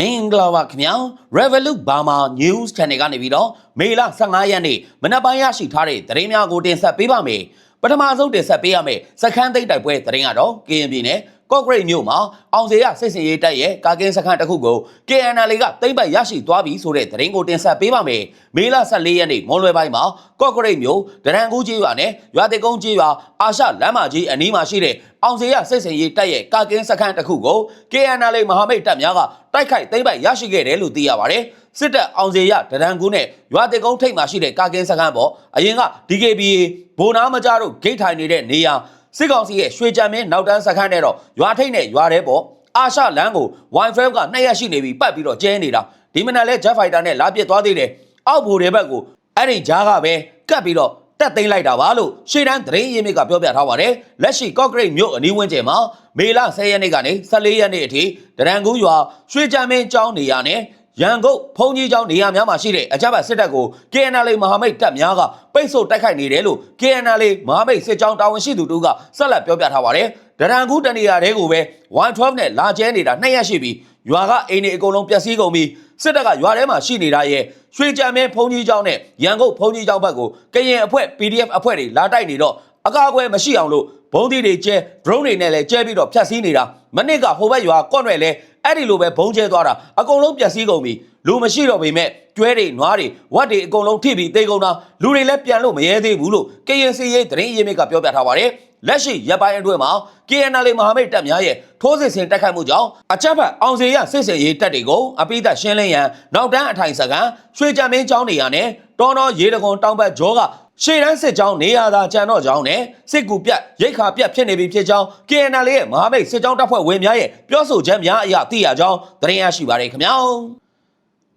မင်္ဂလာပါခင်ဗျာ Revolut Burma News Channel ကနေပြီးတော့မေလ15ရက်နေ့မနက်ပိုင်းရရှိထားတဲ့သတင်းများကိုတင်ဆက်ပေးပါမယ်ပထမဆုံးတင်ဆက်ပေးရမယ့်စခန်းသိမ်းတိုက်ပွဲသတင်းကတော့ KN ပြည်နယ်ကော့ဂရိတ်မြို့မှာအောင်စေရစစ်စင်ရေးတပ်ရဲ့ကာကင်းစခန်းတစ်ခုကို KNL ကသိမ်းပိုက်ရရှိသွားပြီဆိုတဲ့သတင်းကိုတင်ဆက်ပေးပါမယ်မေလ14ရက်နေ့မွန်လွယ်ပိုင်းမှာကော့ဂရိတ်မြို့ဒရန်ကူးကြီးရွာနဲ့ရွာတေကုန်းကြီးရွာအာရှလမ်းမကြီးအနီးမှာရှိတဲ့ အောင်စေရစစ်စင်ရေးတပ်ရဲ့ကာကင်းစခန်းတစ်ခုကို KNL မဟာမိတ်တပ်များကတိုက်ခိုက်သိမ်းပိုက်ရရှိခဲ့တယ်လို့သိရပါတယ်စစ်တပ်အောင်စေရဒရန်ကူးနဲ့ရွာတေကုန်းထိပ်မှာရှိတဲ့ကာကင်းစခန်းပေါ်အရင်က DKBA ဘိုနာမကြတို့ဂိတ်ထိုင်နေတဲ့နေရာစစ်ကောင်စီရဲ့ရွှေကြံမင်းနောက်တန်းစခန်းထဲတော့ရွာထိပ်နဲ့ရွာထဲပေါ်အာရှလမ်းကို Wi-Fi ကနှစ်ရက်ရှိနေပြီပတ်ပြီးတော့ကျဲနေတာဒီမနက်လဲ Jet Fighter နဲ့လာပစ်သွားသေးတယ်အောက်ဘူတွေဘက်ကိုအဲ့ဒီကြားကပဲကတ်ပြီးတော့ တက်သိမ်းလိုက်တာပါလို့ရှေ့တန်းသတင်းရင်းမြစ်ကပြောပြထားပါတယ်လက်ရှိကော့ဂရိတ်မြို့အနီးဝန်းကျင်မှာမေလ10ရက်နေ့ကနေ14ရက်နေ့အထိဒရန်ကူးရွာရွှေကြံမင်းကျောင်းနေရာနဲ့ရန်ကုန်ဖုန်ကြီးကျောင်းနေရာများမှာရှိတဲ့အကြမ်းဖက်စစ်တပ်ကို KNL မဟာမိတ်တပ်များကပိတ်ဆို့တိုက်ခိုက်နေတယ်လို့ KNL မဟာမိတ်စစ်ကြောင်းတာဝန်ရှိသူတို့ကဆက်လက်ပြောပြထားပါတယ်ဒရန်ကူးတနေရာတွေကိုပဲ112နဲ့လာကျဲနေတာနှစ်ရက်ရှိပြီရွာကအိမ်တွေအကုန်လုံးပျက်စီးကုန်ပြီစစ်တပ်ကရွာထဲမှာရှိနေတာရဲ့ ရွှေကြံမင်းဖုန်ကြီးကျောင်းနဲ့ရန်ကုန်ဖုန်ကြီးကျောင်းဘက်ကိုကရင်အဖွဲ့ PDF အဖွဲ့တွေလာတိုက်နေတော့အကာအကွယ်မရှိအောင်လို့ဘုံဒီတွေကျဲ drone တွေနဲ့လည်းကျဲပြီးတော့ဖျက်ဆီးနေတာမနစ်ကဟိုဘက်ရွာကွန့်ရွယ်လဲအဲ့ဒီလိုပဲဘုံကျဲသွားတာအကုန်လုံးပျက်စီးကုန်ပြီလူမရှိတော့ပေမဲ့ကျွဲတွေနွားတွေဝက်တွေအကုန်လုံးထိပြီးတေကုန်တာလူတွေလည်းပြန်လို့မရဲသေးဘူးလို့ KNC ရဲ့သတင်းရင်းမြစ်ကပြောပြထားပါတယ် လက်ရှိရပ်ပိုင်းအတွင်းမှာ KNL မဟာမိတ်တပ်များရဲ့ထိုးစစ်ဆင်တိုက်ခိုက်မှုကြောင့်အကြမ်းဖက်အောင်စေရစစ်စင်ရေးတပ်တွေကိုအပိသက်ရှင်းလင်းရန်နောက်တန်းအထိုင်စကန်ရွှေကြံမင်းကျောင်းနေရာနဲ့တော်တော်ရေတကွန်တောင်ဘက်ဂျောကရှေ့တန်းစစ်ကြောင်းနေရာသာကြံတော့ကြောင်းနဲ့စစ်ကူပြတ်ရိတ်ခါပြတ်ဖြစ်နေပြီဖြစ်ကြောင်း KNL ရဲ့မဟာမိတ်စစ်ကြောင်းတပ်ဖွဲ့ဝင်များရဲ့ပြောဆိုချက်များအရသိရကြောင်းသတင်းရရှိပါရခင်ဗျာ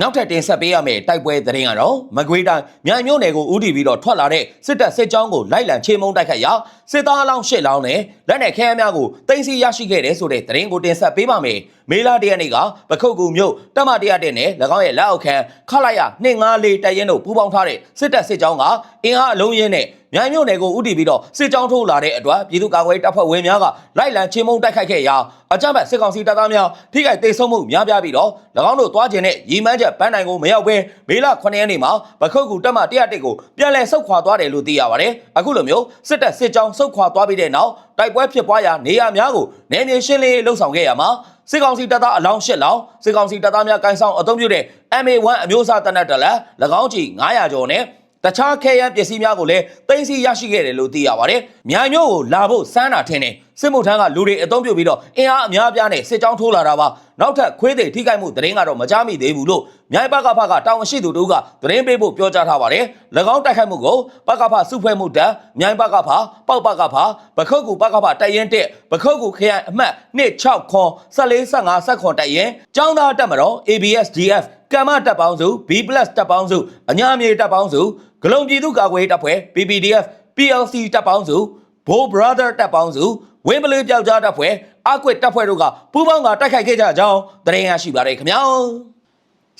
နောက်ထပ်တင်ဆက်ပေးရမယ့်တိုက်ပွဲသတင်းကတော့မကွေးတိုင်းမြိုင်မြို့နယ်ကိုဦးတည်ပြီးတော့ထွက်လာတဲ့စစ်တပ်စစ်ကြောင်းကိုလိုက်လံချေမှုန်းတိုက်ခတ်ရာစစ်သားအလောင်း၈လောင်းနဲ့လက်နက်ခဲယမ်းများကိုတင်စီရရှိခဲ့တယ်ဆိုတဲ့သတင်းကိုတင်ဆက်ပေးပါမယ်။မေလာတရက်နေ့ကပခုတ်ကူမြို့တပ်မတရတဲ့နဲ့၎င်းရဲ့လက်အောက်ခံခလာရ254တပ်ရင်းတို့ပူးပေါင်းထားတဲ့စစ်တပ်စစ်ကြောင်းကအင်အားအလုံးရင်းနဲ့ မြိုင်မြို့နယ်ကိုဦးတည်ပြီးတော့စစ်ကြောင်းထိုးလာတဲ့အတွက်ပြည်သူ့ကာကွယ်တပ်ဖွဲ့ဝင်များကလိုက်လံချေမှုန်းတိုက်ခိုက်ခဲ့ရာအကြမ်းဖက်စစ်ကောင်စီတပ်သားများထိခိုက်ဒေဆုံးမှုများပြားပြီးတော့၎င်းတို့တွားကျင်တဲ့ရီမန်းချက်ပန်းနိုင်ကိုမရောက်ဘဲမေလ9ရက်နေ့မှာပခုတ်ကူတပ်မ101ကိုပြန်လည်ဆုတ်ခွာသွားတယ်လို့သိရပါတယ်အခုလိုမျိုးစစ်တပ်စစ်ကြောင်းဆုတ်ခွာသွားပြီးတဲ့နောက်တိုက်ပွဲဖြစ်ပွားရာနေရာများကိုနယ်မြေရှင်းလင်းရေးလှုပ်ဆောင်ခဲ့ရမှာစစ်ကောင်စီတပ်သားအလောင်း၈လောင်းစစ်ကောင်စီတပ်သားများကိုင်းဆောင်အုံပြုတဲ့ MA1 အမျိုးအစားတနက်တလက်၎င်းကြီး900ကျော်နဲ့ တခြားခဲယမ်းပစ္စည်းများကိုလည်းသိမ်းဆည်းရရှိခဲ့တယ်လို့သိရပါတယ်။မြိုင်မျိုးကိုလာဖို့စမ်းတာထင်တယ်။စစ်မှုထမ်းကလူတွေအုံပြုပြီးတော့အင်အားအများအပြားနဲ့စစ်ကြောင်းထိုးလာတာပါ။နောက်ထပ်ခွေးတွေထိခိုက်မှုသတင်းကတော့မကြားမိသေးဘူးလို့မြိုင်ဘကဖကတာဝန်ရှိသူတို့ကသတင်းပေးဖို့ပြောကြားထားပါတယ်။၎င်းတိုက်ခိုက်မှုကိုဘကဖစုဖွဲ့မှုတပ်မြိုင်ဘကဖပေါက်ဘကဖပခုတ်ကူဘကဖတိုက်ရင်တက်ပခုတ်ကူခရိုင်အမှတ်26ခွန်14 15 16တိုက်ရင်ចောင်းသားတက်မတော် ABSDF ကမ္မတပ်ပေါင်းစု B+ တပ်ပေါင်းစုအညာမြေတပ်ပေါင်းစုဂလုံပြည်သူ့ကာကွယ်ရေးတပ်ဖွဲ့ PPDF PLC တပ်ပေါင်းစုဘိုး brother တပ်ပေါင်းစုဝင်းပလေးပြောက်ကြားတပ်ဖွဲ့အကွက်တပ်ဖွဲ့တို့ကပူးပေါင်းကတိုက်ခိုက်ခဲ့ကြကြောင်းသတင်းရရှိပါတယ်ခင်ဗျာ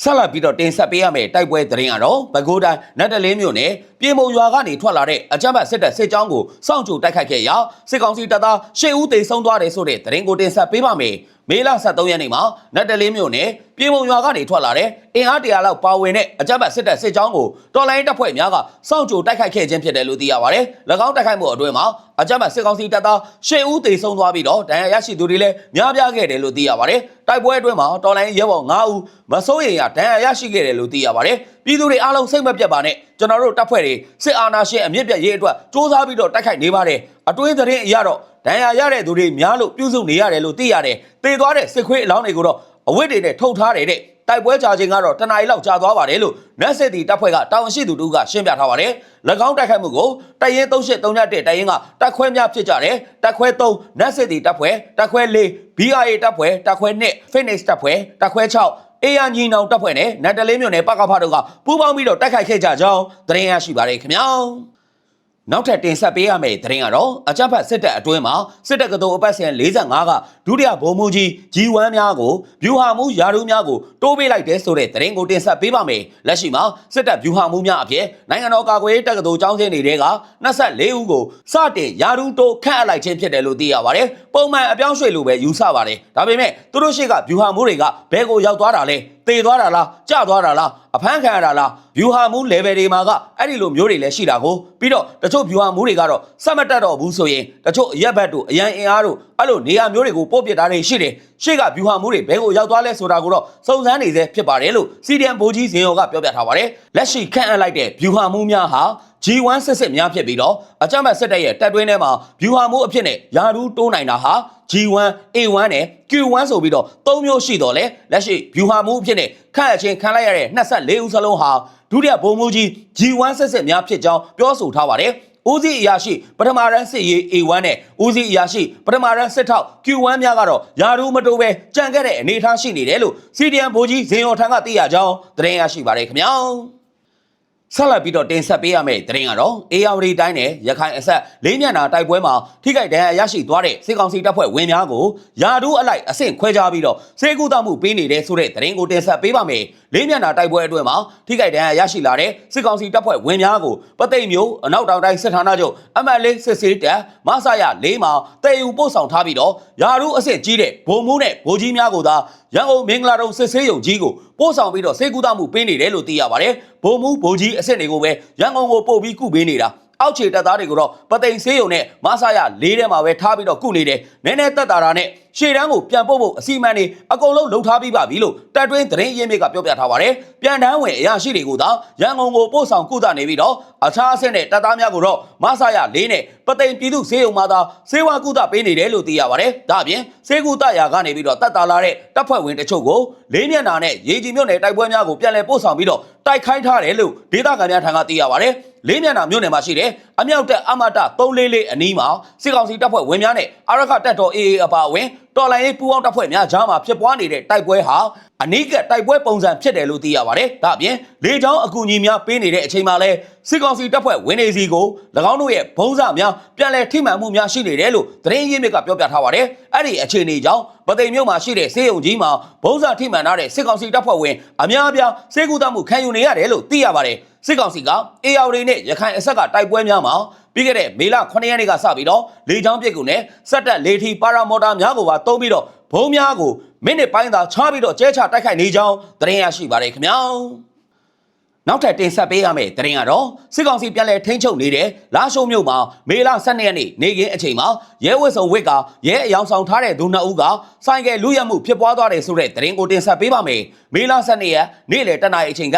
ဆက်လက်ပြီးတော့တင်ဆက်ပေးရမယ့်တိုက်ပွဲသတင်းကတော့ပဲခူးတိုင်းနတ်တလင်းမြို့နယ်ပြည်မုံရွာကနေထွက်လာတဲ့အကြမ်းဖက်စစ်တပ်စစ်ကြောင်းကိုစောင့်ကြိုတိုက်ခိုက်ခဲ့ရာစစ်ကောင်စီတပ်သား၈ဦးသေဆုံးသွားတယ်ဆိုတဲ့သတင်းကိုတင်ဆက်ပေးပါမယ် မေလ23ရက်နေ့မှာနတ်တလင်းမြို့နယ်ပြည်မုံရွာကနေထွက်လာတဲ့အင်အားတရာလောက်ပါဝင်တဲ့အကြမ်းဖက်စစ်တပ်စစ်ကြောင်းကိုတော်လိုင်းတပ်ဖွဲ့များကစောင့်ကြိုတိုက်ခိုက်ခဲ့ခြင်းဖြစ်တယ်လို့သိရပါတယ်၎င်းတိုက်ခိုက်မှုအတွင်းမှာအကြမ်းဖက်စစ်ကောင်စီတပ်သား၈ဦးသေဆုံးသွားပြီးတော့ဒဏ်ရာရရှိသူတွေလည်းများပြားခဲ့တယ်လို့သိရပါတယ်တိုက်ပွဲအတွင်းမှာတော်လိုင်းရဲဘော်9ဦးမစိုးရိမ်ရဒဏ်ရာရရှိခဲ့တယ်လို့သိရပါတယ်ပြည်သူတွေအားလုံးစိတ်မပြတ်ပါနဲ့ကျွန်တော်တို့တပ်ဖွဲ့တွေစစ်အာဏာရှင်အမြင့်ပြတ်ရေးအတွက်စ조사ပြီးတော့တိုက်ခိုက်နေပါတယ်အတွင်းသတင်းအရတော့ ဒဏ်ရာရတဲ့သူတွေများလို့ပြုစုနေရတယ်လို့သိရတယ်တေသွားတဲ့စစ်ခွေးအလောင်းတွေကိုတော့အဝတ်တွေနဲ့ထုတ်ထားတယ်တဲ့တိုက်ပွဲကြာချိန်ကတော့တနအီလောက်ကြာသွားပါတယ်လို့နက်စစ်တီတပ်ဖွဲ့ကတာဝန်ရှိသူတို့ကရှင်းပြထားပါတယ်၎င်းတိုက်ခိုက်မှုကိုတရင်3831တရင်ကတပ်ခွဲများဖြစ်ကြတယ်တပ်ခွဲ3နက်စစ်တီတပ်ဖွဲ့တပ်ခွဲ4 BRA တပ်ဖွဲ့တပ်ခွဲ2 Phoenix တပ်ဖွဲ့တပ်ခွဲ6အေးရညီနောင်တပ်ဖွဲ့နဲ့နတ်တလေးမြို့နယ်ပကဖတို့ကပူးပေါင်းပြီးတော့တိုက်ခိုက်ခဲ့ကြကြောင်းသတင်းရရှိပါတယ်ခင်ဗျာ နောက်ထပ်တင်ဆက်ပေးရမယ့်သတင်းကတော့အကြမ်းဖက်စစ်တပ်အတွင်းမှာစစ်တပ်ကတော်အပတ်စဉ်45ကဒုတိယဗိုလ်မှူးကြီး G1 များကိုဗျူဟာမှုယာရုများကိုတိုးပေးလိုက်တဲ့ဆိုတဲ့သတင်းကိုတင်ဆက်ပေးပါမယ်။လက်ရှိမှာစစ်တပ်ဗျူဟာမှုများအဖြစ်နိုင်ငံတော်ကာကွယ်ရေးတပ်ကတော်ចောင်းစင်းတွေက24ဦးကိုစတင်ယာရုတိုးခန့်အပ်လိုက်ခြင်းဖြစ်တယ်လို့သိရပါတယ်။ပုံမှန်အပြောင်းရွှေ့လို့ပဲယူဆပါတယ်။ဒါပေမဲ့သူတို့ရှိကဗျူဟာမှုတွေကဘဲကိုရောက်သွားတာလဲ တည်သွားတာလားကျသွားတာလားအဖမ်းခံရတာလားဗျူဟာမှု level တွေမှာကအဲ့ဒီလိုမျိုးတွေလည်းရှိတာကိုပြီးတော့တချို့ဗျူဟာမှုတွေကတော့စက်မတက်တော့ဘူးဆိုရင်တချို့အရက်ဘတ်တို့အရန်အင်အားတို့အဲ့လိုနေရာမျိုးတွေကိုပို့ပစ်တာတွေရှိတယ်ရှေ့ကဗျူဟာမှုတွေဘဲကိုရောက်သွားလဲဆိုတာကိုတော့စုံစမ်းနေသေးဖြစ်ပါတယ်လို့စီဒီအမ်ဘိုးကြီးဇင်ယောကပြောပြထားပါတယ်လက်ရှိခန့်အပ်လိုက်တဲ့ဗျူဟာမှုများဟာ G1 စစ်စစ်များဖြစ်ပြီးတော့အကြမ်းဖက်စစ်တပ်ရဲ့တပ်တွင်းထဲမှာဗျူဟာမှုအဖြစ်နဲ့ယာရူးတိုးနိုင်တာဟာ G1 A1 နဲ့ Q1 ဆိုပြီးတော့၃မျိုးရှိတော့လေလက်ရှိဗျူဟာမှုအဖြစ်နဲ့ခန့်အပ်ခြင်းခံလိုက်ရတဲ့24ဦးစလုံးဟာဒုတိယဗိုလ်မှူးကြီး G1 စစ်စစ်များဖြစ်ကြောင်းပြောဆိုထားပါတယ်ဦးစီးအရာရှိပထမရန်စစ်ရေး A1 နဲ့ဦးစီးအရာရှိပထမရန်စစ်ထောက် Q1 များကတော့ယာရူးမတိုးပဲကြံခဲ့တဲ့အနေအထားရှိနေတယ်လို့ CDM ဗိုလ်ကြီးဇင်ယောထံကသိရကြောင်းသတင်းရရှိပါတယ်ခင်ဗျာ ဆက်လက်ပြီးတော့တင်ဆက်ပေးရမယ့်သတင်းကတော့ AR တိုင်းနဲ့ရခိုင်အဆက်လေးမျက်နှာတိုက်ပွဲမှာထိခိုက်ဒဏ်ရာရရှိသွားတဲ့စစ်ကောင်စီတပ်ဖွဲ့ဝင်များကိုယာဒူးအလိုက်အဆင့်ခွဲခြားပြီးတော့စေကူတမှုပေးနေတဲ့ဆိုတဲ့သတင်းကိုတင်ဆက်ပေးပါမယ်။လေးမျက်နှာတိုက်ပွဲအတွင်းမှာထိခိုက်ဒဏ်ရာရရှိလာတဲ့စစ်ကောင်စီတပ်ဖွဲ့ဝင်များကိုပသိမ်မျိုးအနောက်တောင်တိုင်းစစ်ဌာနချုပ်အမတ်လေးစစ်စေးတပ်မဆရ၄မှာတည်ယူပို့ဆောင်ထားပြီးတော့ယာဒူးအဆင့်ကြီးတဲ့ဗိုလ်မှူးနဲ့ဗိုလ်ကြီးများကိုသာရန်ကုန်မင်္ဂလာတုံစစ်ဆေးရုံကြီးကိုပို့ဆောင်ပြီးတော့စေကူတမှုပေးနေတယ်လို့သိရပါတယ်။ဗိုလ်မှူးဗိုလ်ကြီးအဆင့်တွေကိုပဲရန်ကုန်ကိုပို့ပြီးကုပေးနေတာအောက်ခြေတပ်သားတွေကိုတော့ပသိမ်ဆေးရုံနဲ့မဆရလေးထဲမှာပဲထားပြီးတော့ကုနေတယ်နည်းနည်းတက်တာတာနဲ့ ရှေ့တန်းကိုပြန်ပို့ဖို့အစီအမံတွေအကုန်လုံးလုပ်ထားပြီးပါပြီလို့တပ်တွင်းသတင်းရင်းမြစ်ကပြောပြထားပါတယ်ပြန်တန်းဝင်အရာရှိတွေကိုသာရန်ကုန်ကိုပို့ဆောင်ကုသနေပြီးတော့အခြားအဆင့်နဲ့တပ်သားများကိုတော့မဆရလေးနဲ့ပသိမ်ပြည်သူဆေးရုံမှာသာစေဝါကုသပေးနေတယ်လို့သိရပါတယ်ဒါအပြင်စေကုသရာကနေပြီးတော့တပ်သားလာတဲ့တပ်ဖွဲ့ဝင်တချို့ကိုလေးမျက်နှာနဲ့ရေကြီးမြို့နယ်တိုက်ပွဲများကိုပြန်လည်ပို့ဆောင်ပြီးတော့တိုက်ခိုင်းထားတယ်လို့ဒေသခံများထံကသိရပါတယ်လေးမျက်နှာမြို့နယ်မှာရှိတဲ့ အမြောက်တပ်အမတ344အနီးမှာစစ်ကောင်စီတပ်ဖွဲ့ဝင်များနဲ့အာရခတပ်တော် AA အပါအဝင်တော်လိုင်းရေးပူးပေါင်းတပ်ဖွဲ့များကြားမှာဖြစ်ပွားနေတဲ့တိုက်ပွဲဟာအနိကတိုက်ပွဲပုံစံဖြစ်တယ်လို့သိရပါတယ်။ဒါအပြင်လေကြောင်းအကူအညီများပေးနေတဲ့အချိန်မှာလဲစစ်ကောင်စီတပ်ဖွဲ့ဝင်နေစီကို၎င်းတို့ရဲ့ဘုံစများပြန်လည်ထိမှန်မှုများရှိနေတယ်လို့သတင်းရင်းမြစ်ကပြောပြထားပါတယ်။အဲ့ဒီအခြေအနေကြောင့်ပသိမ်မြို့မှာရှိတဲ့စေယုံကြီးမှာဘုံစထိမှန်ထားတဲ့စစ်ကောင်စီတပ်ဖွဲ့ဝင်အများအပြားစေကူတမှုခံယူနေရတယ်လို့သိရပါတယ်။ စစ်ကောင်စီက AR တွေနဲ့ရခိုင်အဆက်ကတိုက်ပွဲများမှာပြီးခဲ့တဲ့မေလ9ရက်နေ့ကစပြီးတော့လေကြောင်းပြစ်ကူနဲ့စက်တက်လေထီပါရာမော်တာများကိုပါတုံးပြီးတော့ဘုံများကိုမိနစ်ပိုင်းသာချပြီးတော့ကျဲချတိုက်ခိုက်နေကြောင်းသတင်းရရှိပါတယ်ခင်ဗျာနောက်ထပ်တင်ဆက်ပေးရမယ့်သတင်းကတော့စစ်ကောင်စီပြန်လည်ထိန်းချုပ်နေတဲ့လာရှိုးမြို့မှာမေလ12ရက်နေ့နေကင်းအချိန်မှာရဲဝတ်စုံဝစ်ကရဲအယောင်ဆောင်ထားတဲ့သူနှစ်ဦးကဆိုင်ကယ်လူရမှုဖြစ်ပွားသွားတယ်ဆိုတဲ့သတင်းကိုတင်ဆက်ပေးပါမယ်မေလ12ရက်နေ့လယ်တနာရီအချိန်က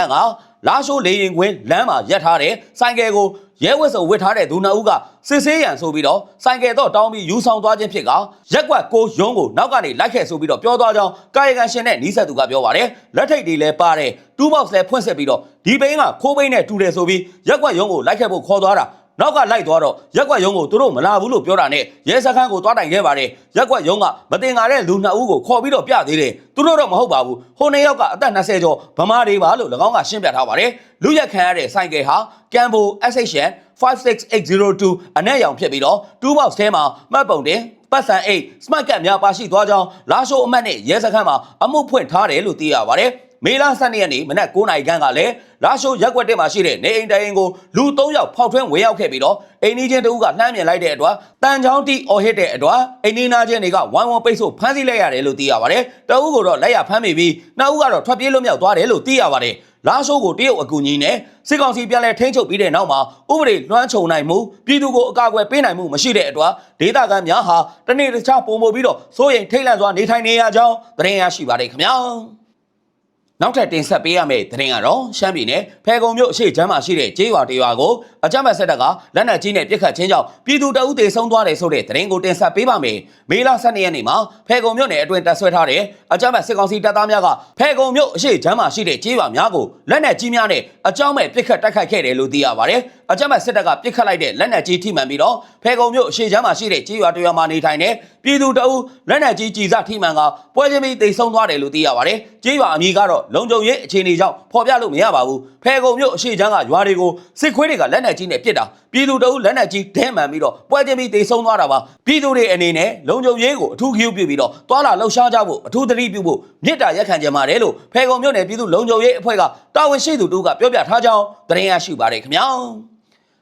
လာရှိုးလေရင်ကွင်းလမ်းမှာရပ်ထားတဲ့ဆိုင်ကယ်ကိုရဲဝတ်စုံဝစ်ထားတဲ့သူနှစ်ဦးကစစ်ဆေးရန်ဆိုပြီးတော့ဆိုင်ကယ်တော့တောင်းပြီးယူဆောင်သွားခြင်းဖြစ်ကရက်ကွက်ကိုရုံးကိုနောက်ကနေလိုက်ခဲ့ဆိုပြီးတော့ပြောသွားကြောင်းကာယကံရှင်နဲ့နီးစပ်သူကပြောပါတယ်လက်ထိတ်တွေလည်းပါတယ်တူးဘောက်စ်လည်းဖွင့်ဆက်ပြီးတော့ဒီဘိန်းကခိုးဘိန်းနဲ့တူတယ်ဆိုပြီးရက်ကွက်ရုံးကိုလိုက်ခဲ့ဖို့ခေါ်သွားတာ နောက်ကလိုက်သွားတော့ရက်ကွက်ရုံးကိုသူတို့မလာဘူးလို့ပြောတာနဲ့ရဲစခန်းကိုသွားတိုင်ခဲ့ပါတယ်ရက်ကွက်ရုံးကမတင်ငါတဲ့လူနှစ်ဦးကိုခေါ်ပြီးတော့ပြသေးတယ်သူတို့တော့မဟုတ်ပါဘူးဟိုနှစ်ယောက်ကအသက်20ကျော်ဗမာတွေပါလို့၎င်းကရှင်းပြထားပါတယ်လူရက်ခံရတဲ့ဆိုင်ကယ်ဟာကမ်ဘို SHN 56802အနက်ရောင်ဖြစ်ပြီးတော့2 box ထဲမှာမှတ်ပုံတင်ပတ်စံအိတ်စမတ်ကတ်များပါရှိသွားကြောင်းလာရှိုးအမတ်နဲ့ရဲစခန်းမှာအမှုဖွင့်ထားတယ်လို့သိရပါတယ် မေလ12ရက်နေ့မနက်9:00နာရီခန့်ကလည်းလာရှိုးရက်ကွက်တက်မှာရှိတဲ့နေအိမ်တိုင်ကိုလူ3ယောက်ဖောက်ထွင်းဝင်ရောက်ခဲ့ပြီးတော့အိမ်နီးချင်းတဦးကလှမ်းမြင်လိုက်တဲ့အတွက်တန်ချောင်းတီအော်ဟစ်တဲ့အတွက်အိမ်နီးနာချင်းတွေကဝိုင်းဝန်းပိတ်ဆို့ဖမ်းဆီးလိုက်ရတယ်လို့သိရပါတယ်။တအုပ်ကတော့လက်ရဖမ်းမိပြီးနှစ်ဦးကတော့ထွက်ပြေးလွတ်မြောက်သွားတယ်လို့သိရပါတယ်။လာရှိုးကိုတရုတ်အကူအညီနဲ့စစ်ကောင်စီပြန်လည်ထိန်းချုပ်ပြီးတဲ့နောက်မှာဥပဒေလွှမ်းခြုံနိုင်မှုပြည်သူကိုအကာအကွယ်ပေးနိုင်မှုမရှိတဲ့အတွက်ဒေသခံများဟာတနေ့တခြားပုံမှုပြီးတော့စိုးရိမ်ထိတ်လန့်စွာနေထိုင်နေရကြောင်းသတင်းရရှိပါတယ်ခင်ဗျာ။ နောက်ထပ်တင်ဆက်ပေးရမယ့်သတင်းကတော့ရှမ်းပြည်နယ်ဖဲကုံမြို့အရှိချမ်းမှာရှိတဲ့ကျေးရွာတရွာကိုအကြမ်းဖက်ဆက်တပ်ကလက်နက်ကြီးနဲ့ပစ်ခတ်ခြင်းကြောင့်ပြည်သူတအုပ်တေဆုံးသွားတယ်ဆိုတဲ့သတင်းကိုတင်ဆက်ပေးပါမယ်။မေလ12ရက်နေ့မှာဖဲကုံမြို့နယ်အတွင်းတပ်ဆွဲထားတဲ့အကြမ်းဖက်စစ်ကောင်စီတပ်သားများကဖဲကုံမြို့အရှိချမ်းမှာရှိတဲ့ကျေးရွာများကိုလက်နက်ကြီးများနဲ့အကြောင်းမဲ့ပစ်ခတ်တိုက်ခိုက်ခဲ့တယ်လို့သိရပါတယ်။အကြမ်းဖက်စစ်တပ်ကပစ်ခတ်လိုက်တဲ့လက်နက်ကြီးထိမှန်ပြီးတော့ဖဲကုံမြို့အရှိချမ်းမှာရှိတဲ့ကျေးရွာတရွာမှာနေထိုင်တဲ့ပြည်သူတအုပ်လက်နက်ကြီးကြီးစားထိမှန်ကပွဲချင်းပြီးတေဆုံးသွားတယ်လို့သိရပါတယ်။ကျေးရွာအမည်ကတော့လုံခြုံရေးအခြေအနေကြောင့်ဖော်ပြလို့မရပါဘူးဖဲကုံမြို့အရှိချမ်းကရွာတွေကိုစစ်ခွေးတွေကလက်နက်ကြီးနဲ့ပစ်တာပြည်သူတအုပ်လက်နက်ကြီးဒဲမှန်ပြီးတော့ပွဲချင်းပြီးတေဆုံးသွားတာပါပြည်သူတွေအနေနဲ့လုံခြုံရေးကိုအထူးဂရုပြုပြီးတော့တွာလာလှုပ်ရှားကြဖို့အထူးသတိပြုဖို့မြစ်တာရက်ခံကြပါတယ်လို့ဖဲကုံမြို့နယ်ပြည်သူလုံခြုံရေးအဖွဲ့ကတာဝန်ရှိသူတို့ကပြောပြထားကြောင်းသတင်းရရှိပါတယ်ခင်ဗျာ